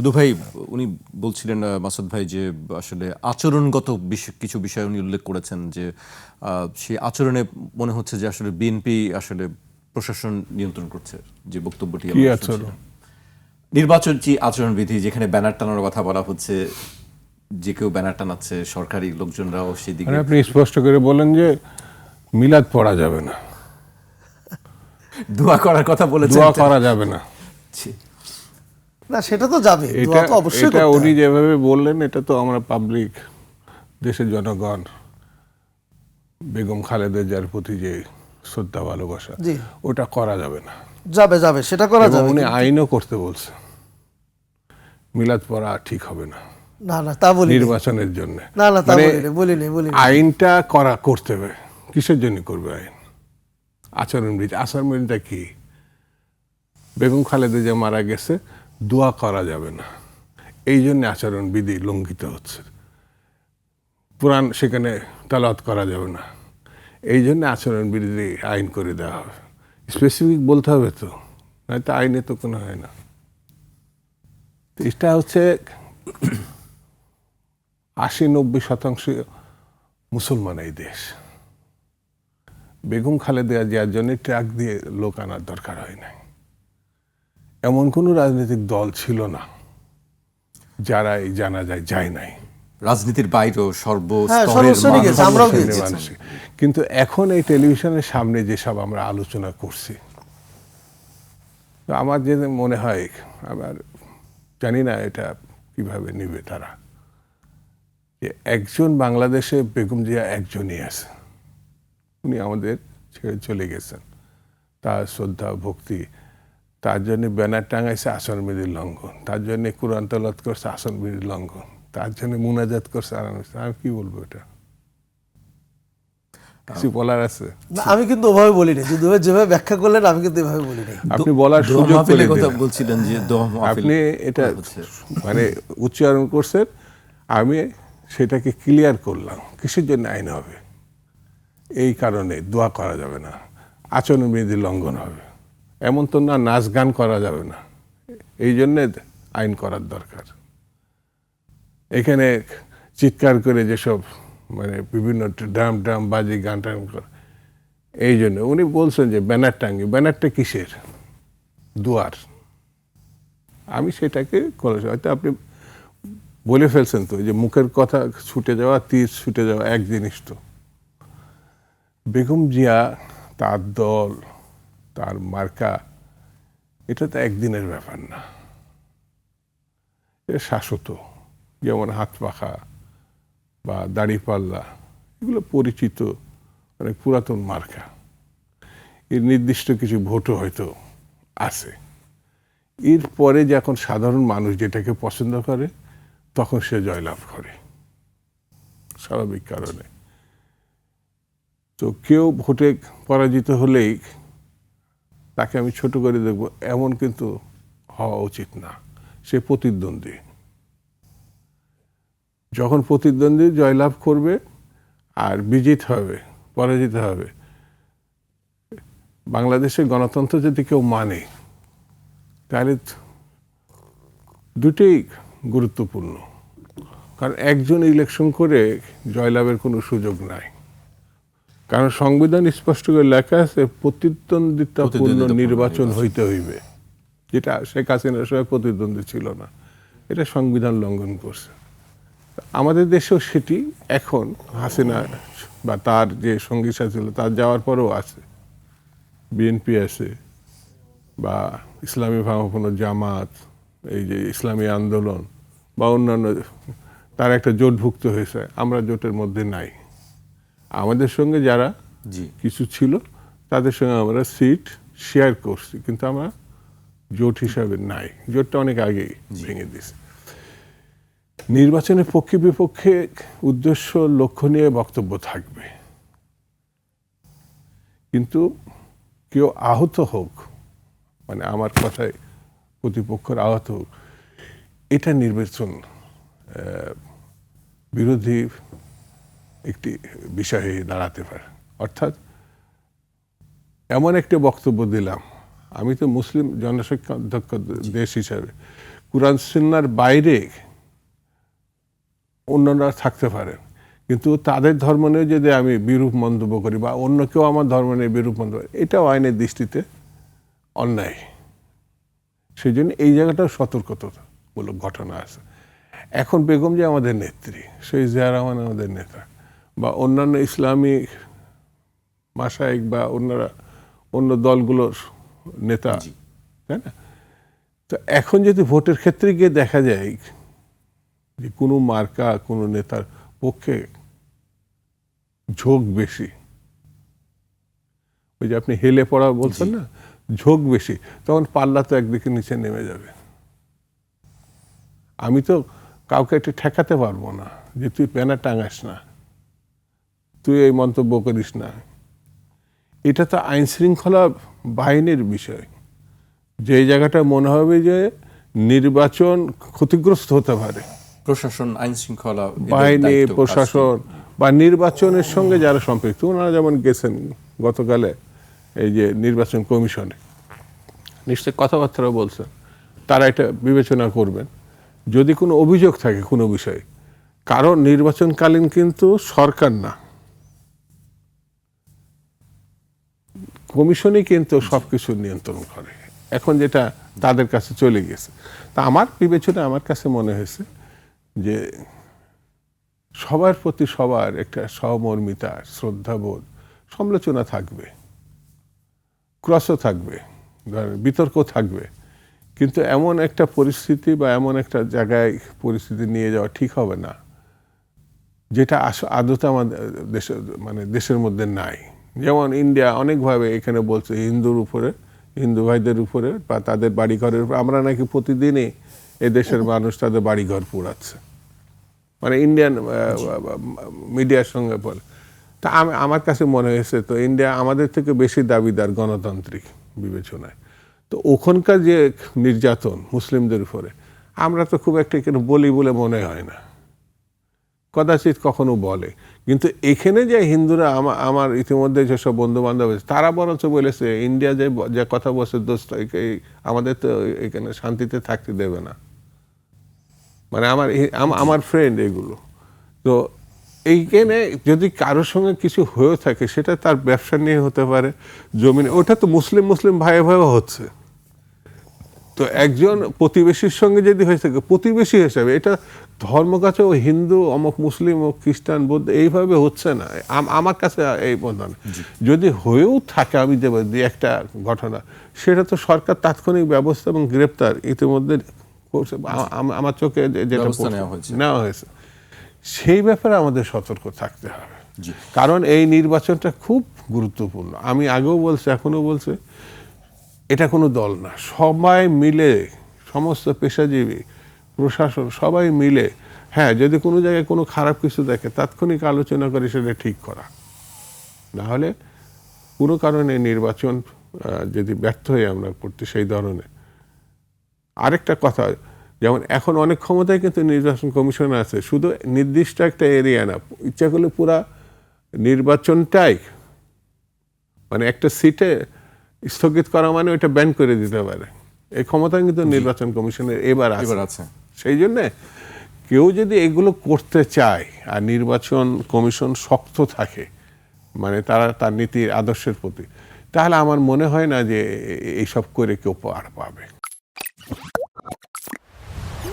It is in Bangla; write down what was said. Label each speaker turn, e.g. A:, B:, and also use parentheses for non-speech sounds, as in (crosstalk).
A: দুদু ভাই উনি বলছিলেন মাসুদ ভাই যে আসলে আচরণগত কিছু বিষয় উনি উল্লেখ করেছেন যে সেই আচরণে মনে হচ্ছে যে আসলে বিএনপি আসলে প্রশাসন নিয়ন্ত্রণ করছে যে বক্তব্যটি। নির্বাচন যে আচরণবিধি যেখানে ব্যানার টানানোর কথা বলা হচ্ছে যে কেউ ব্যানার টানাচ্ছে সরকারি লোকজনরাও সেদিকে
B: মানে আপনি স্পষ্ট করে বলেন যে মিলাদ পড়া যাবে না (laughs)
A: দোয়া করার কথা বলেছেন
B: দোয়া করা যাবে না।
C: না সেটা তো যাবে
B: এটা
C: দোয়া তো অবশ্যই
B: এটা উনি যেভাবে বললেন এটা তো আমরা পাবলিক দেশের জনগণ বেগম খালেদা জিয়ার প্রতি যে শ্রদ্ধা ভালোবাসা ওটা করা যাবে না।
C: যাবে যাবে সেটা করা যাবে
B: উনি আইনও করতে বলছে। মিলাদ পড়া ঠিক হবে না।
C: না না তা বলি
B: নির্বাচনের জন্য।
C: না না তা
B: মানে
C: বলিনি বলিনি বলিনি।
B: আইনটা করা করতে হবে। কিসের জন্য করবে আইন? আচরণবিধি আচরণবিধিটা কি? বেগম খালেদা যে মারা গেছে দোয়া করা যাবে না। এই জন্য আচরণবিধি লঙ্ঘিত হচ্ছে। পুরাণ সেখানে তালাত করা যাবে না। এই জন্য আচরণবিধি আইন করে দেওয়া হবে। স্পেসিফিক বলতে হবে তো, নয়তো আইনে তো কোনো হয় না। এটা হচ্ছে আশি নব্বই শতাংশ মুসলমান এই দেশ। বেগম খালেদা জিয়ার জন্য ট্রাক দিয়ে লোক আনার দরকার হয় নাই। এমন কোনো রাজনৈতিক দল ছিল না যারা এই জানা যায় যায় নাই
A: রাজনীতির বাইরেও
C: হ্যাঁ,
A: সর্বস্তরের মানুষ-।
B: মানুষ। কিন্তু এখন এই টেলিভিশনের সামনে যেসব আমরা আলোচনা করছি আমার যে মনে হয় আবার জানি না এটা কীভাবে নেবে তারা যে একজন বাংলাদেশে বেগম জিয়া একজনই আছে উনি আমাদের ছেড়ে চলে গেছেন তার শ্রদ্ধা ভক্তি তার জন্য ব্যানার টাঙাইছে আসন বিধির লঙ্ঘন। তার জন্য কোরআন তলত করছে আসন বিধির লঙ্ঘন। তার জন্য মুনাজাত করছে আর আমি কি বলব এটা? কিছু বলার আছে?
C: আমি কিন্তু ওভাবে বলিনি। যদি যেভাবে ব্যাখ্যা করলেন আমি কিন্তু এভাবে বলিনি।
B: আপনি বলার সুযোগ করে
A: কথা বলছিলেন যে দোয়া
B: আপনি এটা মানে উচ্চারণ করছেন আমি সেটাকে ক্লিয়ার করলাম। কিসের জন্য আইন হবে? এই কারণে দোয়া করা যাবে না। আচরণবিধি লঙ্ঘন হবে। এমন তো না নাচ গান করা যাবে না। এই জন্যে আইন করার দরকার। এখানে চিৎকার করে যেসব মানে বিভিন্ন ড্রাম ড্রাম বাজি গান টান করে, এই জন্য উনি বলছেন যে ব্যানার টাঙ্গি। ব্যানারটা কিসের? দুয়ার। আমি সেটাকে করেছি হয়তো আপনি বলে ফেলছেন তো, যে মুখের কথা ছুটে যাওয়া, তীর ছুটে যাওয়া, এক জিনিস তো। বেগম জিয়া তার দল তার মার্কা, এটা তো একদিনের ব্যাপার না। এটা শাশ্বত, যেমন হাত পাখা বা দাড়িপাল্লা এগুলো পরিচিত অনেক পুরাতন মার্কা। এর নির্দিষ্ট কিছু ভোটও হয়তো আছে। এরপরে যখন সাধারণ মানুষ যেটাকে পছন্দ করে, তখন সে জয়লাভ করে। স্বাভাবিক কারণে। তো কেউ ভোটে পরাজিত হলেই তাকে আমি ছোট করে দেখব, এমন কিন্তু হওয়া উচিত না। সে প্রতিদ্বন্দ্বী। যখন প্রতিদ্বন্দ্বী জয়লাভ করবে আর বিজিত হবে, পরাজিত হবে, বাংলাদেশের গণতন্ত্র যদি কেউ মানে তাহলে দুটোই গুরুত্বপূর্ণ। কারণ একজন ইলেকশন করে জয়লাভের কোনো সুযোগ নাই। কারণ সংবিধান স্পষ্ট করে লেখা আছে প্রতিদ্বন্দ্বিতাপূর্ণ নির্বাচন হইতে হইবে। যেটা শেখ হাসিনার সময় প্রতিদ্বন্দ্বী ছিল না। এটা সংবিধান লঙ্ঘন করছে। আমাদের দেশেও সেটি এখন হাসিনা বা তার যে সঙ্গী সাথী ছিল তার যাওয়ার পরেও আছে। বিএনপি আছে বা ইসলামী ভাবাপন্ন জামাত এই যে ইসলামী আন্দোলন বা অন্যান্য তার একটা জোটভুক্ত হয়েছে। আমরা জোটের মধ্যে নাই। আমাদের সঙ্গে যারা
A: জি।
B: কিছু ছিল তাদের সঙ্গে আমরা সিট শেয়ার করছি। কিন্তু আমরা জোট হিসাবে নাই। জোটটা অনেক আগেই ভেঙে দিয়েছে। নির্বাচনের পক্ষে বিপক্ষে উদ্দেশ্য লক্ষ্য নিয়ে বক্তব্য থাকবে। কিন্তু কেউ আহত হোক মানে আমার কথায় প্রতিপক্ষের আহত হোক এটা নির্বাচন বিরোধী একটি বিষয় হয়ে দাঁড়াতে পারে। অর্থাৎ এমন একটা বক্তব্য দিলাম, আমি তো মুসলিম জনসংখ্যা অধ্যক্ষ দেশ হিসাবে, কোরআন সুন্নার বাইরে অন্যরা থাকতে পারেন কিন্তু তাদের ধর্ম নিয়ে যদি আমি বিরূপ মন্তব্য করি বা অন্য কেউ আমার ধর্ম নিয়ে বিরূপ মন্তব্য এটাও আইনের দৃষ্টিতে অন্যায়। সেই জন্য এই জায়গাটাও সতর্কতামূলক ঘটনা আছে। এখন বেগম যে আমাদের নেত্রী, সেই জিয়া রহমান আমাদের নেতা বা অন্যান্য ইসলামী মাসায়িক বা অন্যরা অন্য দলগুলোর নেতা তাই না? তো এখন যদি ভোটের ক্ষেত্রে গিয়ে দেখা যায় যে কোনো মার্কা কোনো নেতার পক্ষে ঝোঁক বেশি ওই যে আপনি হেলে পড়া বলছেন না ঝোঁক বেশি তখন পাল্লা তো একদিকে নিচে নেমে যাবে। আমি তো কাউকে একটু ঠেকাতে পারব না যে তুই প্যানা টাঙাস না। তুই এই মন্তব্য করিস না। এটা তো আইন শৃঙ্খলা বাহিনীর বিষয়। যে জায়গাটা মনে হবে যে নির্বাচন ক্ষতিগ্রস্ত হতে পারে।
A: প্রশাসন আইন শৃঙ্খলা
B: বাহিনী প্রশাসন বা নির্বাচনের সঙ্গে যারা সম্পৃক্ত ওনারা যেমন গেছেন গতকালে এই যে নির্বাচন কমিশনে। নিশ্চয়ই কথাবার্তা বলছেন। তারা এটা বিবেচনা করবেন। যদি কোনো অভিযোগ থাকে কোনো বিষয়ে কারণ নির্বাচনকালীন কিন্তু সরকার না। কমিশনই কিন্তু সব কিছু নিয়ন্ত্রণ করে। এখন যেটা তাদের কাছে চলে গেছে। তা আমার বিবেচনা আমার কাছে মনে হয়েছে যে সবার প্রতি সবার একটা সহমর্মিতা, শ্রদ্ধাবোধ, সমালোচনা থাকবে। ক্রসও থাকবে বিতর্ক থাকবে। কিন্তু এমন একটা পরিস্থিতি বা এমন একটা জায়গায় পরিস্থিতি নিয়ে যাওয়া ঠিক হবে না, যেটা আদতে আমাদের দেশের মানে দেশের মধ্যে নাই। যেমন ইন্ডিয়া অনেকভাবে এখানে বলছে হিন্দুর উপরে, হিন্দু ভাইদের উপরে বা তাদের বাড়িঘরের উপরে। আমরা নাকি প্রতিদিনই এ দেশের মানুষ তাদের বাড়িঘর পোড়াচ্ছে। মানে ইন্ডিয়ান মিডিয়ার সঙ্গে বলে। তা আমি, আমার কাছে মনে হয়েছে তো ইন্ডিয়া আমাদের থেকে বেশি দাবিদার গণতান্ত্রিক বিবেচনায়। তো ওখানকার যে নির্যাতন মুসলিমদের উপরে, আমরা তো খুব একটা এখানে বলি বলে মনে হয় না। কদাচিৎ কখনো বলে। কিন্তু এখানে যে হিন্দুরা আমা- আমার ইতিমধ্যে যেসব বন্ধু বান্ধব আছে, তারা বরঞ্চ বলেছে ইন্ডিয়া যে যে কথা বলছে এই- আমাদের তো এখানে শান্তিতে থাকতে দেবে না। মানে আমার আমার ফ্রেন্ড এগুলো। তো এইখানে যদি কারোর সঙ্গে কিছু হয়ে থাকে, সেটা তার ব্যবসা নিয়ে হতে পারে, জমি নিয়ে- ওটা তো মুসলিম মুসলিম ভাই ভাইও হচ্ছে। তো একজন প্রতিবেশীর সঙ্গে যদি হয়ে থাকে প্রতিবেশী হিসাবে এটা ধর্ম কাছে ও হিন্দু অমুক মুসলিম ও খ্রিস্টান বৌদ্ধ এইভাবে হচ্ছে না। আম- আমার কাছে এই মনে হয় না। যদি হয়েও থাকে আমি দেব একটা ঘটনা সেটা তো সরকার তাৎক্ষণিক ব্যবস্থা এবং গ্রেপ্তার ইতিমধ্যে করছে। আমার চোখে যে- যেটা
A: ব্যবস্থা নেওয়া হয়েছে।
B: নেওয়া হয়েছে। সেই ব্যাপারে আমাদের সতর্ক থাকতে হবে। কারণ এই নির্বাচনটা খুব গুরুত্বপূর্ণ। আমি আগেও বলছি এখনও বলছি এটা কোনো দল না। সবাই মিলে, সমস্ত পেশাজীবী, প্রশাসন সবাই মিলে হ্যাঁ যদি কোনো জায়গায় কোনো খারাপ কিছু দেখে, তাৎক্ষণিক আলোচনা করে সেটা ঠিক করা। না হলে কোনো কারণে নির্বাচন যদি ব্যর্থ হয়ে আমরা করতে সেই ধরনের। আরেকটা কথা, যেমন এখন অনেক ক্ষমতায় কিন্তু নির্বাচন কমিশন আছে, শুধু নির্দিষ্ট একটা এরিয়া না, ইচ্ছা করলে পুরা নির্বাচনটাই মানে একটা সিটে স্থগিত করা মানে ওইটা ব্যান করে দিতে পারে। এই ক্ষমতা কিন্তু নির্বাচন কমিশনের এবার আছে।
A: এবার আছে।
B: সেই জন্যে কেউ যদি এগুলো করতে চায় আর নির্বাচন কমিশন শক্ত থাকে মানে তারা তার নীতির আদর্শের প্রতি তাহলে আমার মনে হয় না যে এইসব করে কেউ পার পাবে।